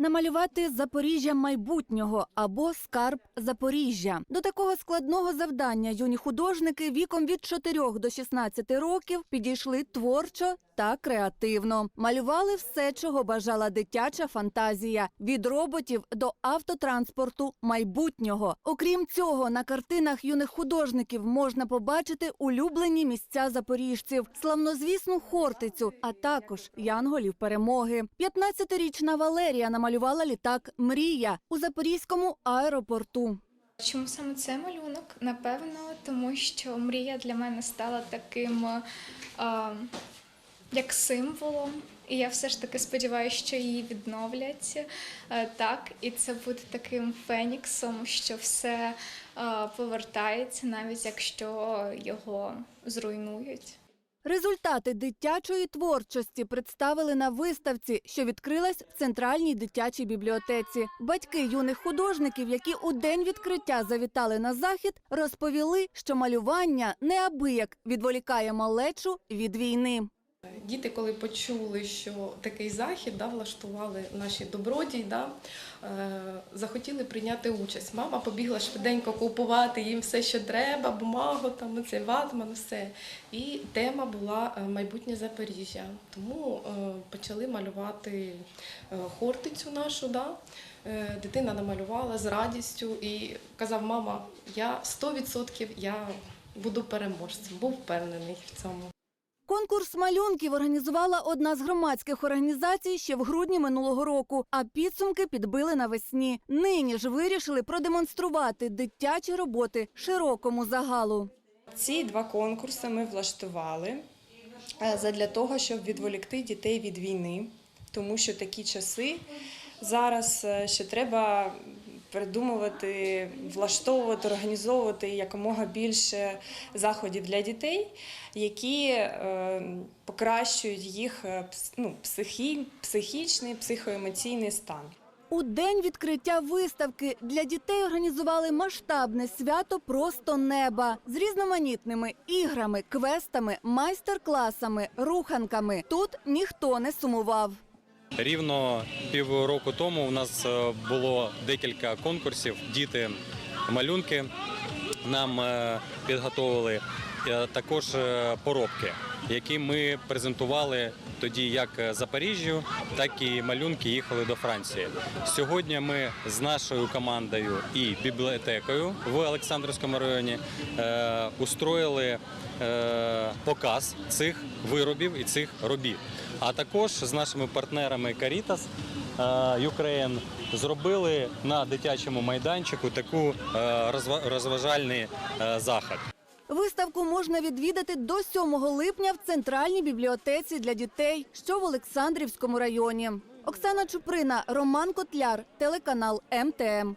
Намалювати Запоріжжя майбутнього або скарб Запоріжжя. До такого складного завдання юні художники віком від 4 до 16 років підійшли творчо та креативно. Малювали все, чого бажала дитяча фантазія від роботів до автотранспорту майбутнього. Окрім цього, на картинах юних художників можна побачити улюблені місця запоріжців, славнозвісну Хортицю, а також янголів перемоги. 15-річна Валерія намалювала літак Мрія у запорізькому аеропорту. Чому саме цей малюнок? Напевно, тому що мрія для мене стала таким як символом. І я все ж таки сподіваюся, що її відновлять е, так, і це буде таким феніксом, що все е, повертається, навіть якщо його зруйнують. Результати дитячої творчості представили на виставці, що відкрилась в центральній дитячій бібліотеці. Батьки юних художників, які у день відкриття завітали на захід, розповіли, що малювання неабияк відволікає малечу від війни. Діти, коли почули, що такий захід да, влаштували наші добродії, да, е, захотіли прийняти участь. Мама побігла швиденько купувати їм все, що треба, бумагу, там, цей ватман, все. І тема була е, майбутнє Запоріжжя. Тому е, почали малювати е, хортицю нашу. Да. Е, Дитина намалювала з радістю і казав, мама, я 100% я буду переможцем, був впевнений в цьому. Конкурс малюнків організувала одна з громадських організацій ще в грудні минулого року, а підсумки підбили навесні. Нині ж вирішили продемонструвати дитячі роботи широкому загалу. Ці два конкурси ми влаштували е, задля того, щоб відволікти дітей від війни, тому що такі часи зараз е, ще треба придумувати, влаштовувати, організовувати якомога більше заходів для дітей, які е, покращують їх е, ну, психі, психічний, психоемоційний стан. У день відкриття виставки для дітей організували масштабне свято просто неба з різноманітними іграми, квестами, майстер-класами, руханками. Тут ніхто не сумував. Рівно півроку тому у нас е, було декілька конкурсів. Діти малюнки нам е, підготовили е, також поробки, які ми презентували тоді як Запоріжжю, так і малюнки їхали до Франції. Сьогодні ми з нашою командою і бібліотекою в Олександрівському районі е, устроїли е, показ цих виробів і цих робіт. А також з нашими партнерами Caritas е, Ukraine зробили на дитячому майданчику таку е, розважальний е, захід. Виставку можна відвідати до 7 липня в центральній бібліотеці для дітей, що в Олександрівському районі. Оксана Чуприна, Роман Котляр, телеканал МТМ.